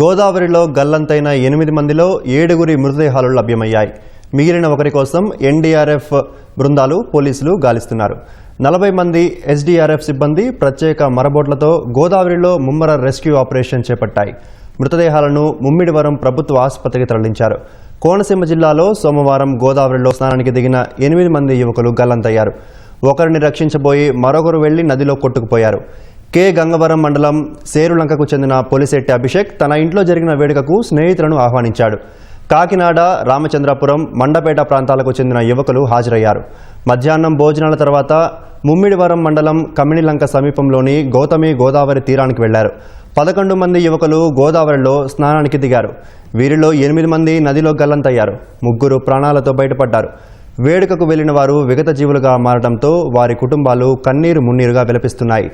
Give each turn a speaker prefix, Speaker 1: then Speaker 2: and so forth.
Speaker 1: గోదావరిలో గల్లంతైన ఎనిమిది మందిలో ఏడుగురి మృతదేహాలు లభ్యమయ్యాయి. మిగిలిన ఒకరి కోసం ఎన్డీఆర్ఎఫ్ బృందాలు పోలీసులు గాలిస్తున్నారు. నలభై మంది ఎస్డీఆర్ఎఫ్ సిబ్బంది ప్రత్యేక మరబోట్లతో గోదావరిలో ముమ్మర రెస్క్యూ ఆపరేషన్ చేపట్టాయి. మృతదేహాలను ముమ్మిడివరం ప్రభుత్వ ఆసుపత్రికి తరలించారు. కోనసీమ జిల్లాలో సోమవారం గోదావరిలో స్నానానికి దిగిన ఎనిమిది మంది యువకులు గల్లంతయ్యారు. ఒకరిని రక్షించబోయి మరొకరు వెళ్ళి నదిలో కొట్టుకుపోయారు. కె. గంగవరం మండలం సేరులంకకు చెందిన పోలిశెట్టి అభిషేక్ తన ఇంట్లో జరిగిన వేడుకకు స్నేహితులను ఆహ్వానించాడు. కాకినాడ రామచంద్రపురం మండపేట ప్రాంతాలకు చెందిన యువకులు హాజరయ్యారు. మధ్యాహ్నం భోజనాల తర్వాత ముమ్మిడివరం మండలం కమిణిలంక సమీపంలోని గౌతమి గోదావరి తీరానికి వెళ్ళారు. పదకొండు మంది యువకులు గోదావరిలో స్నానానికి దిగారు. వీరిలో ఎనిమిది మంది నదిలో గల్లంతయ్యారు. ముగ్గురు ప్రాణాలతో బయటపడ్డారు. వేడుకకు వెళ్ళిన వారు విగత జీవులుగా మారడంతో వారి కుటుంబాలు కన్నీరు మున్నీరుగా విలపిస్తున్నాయి.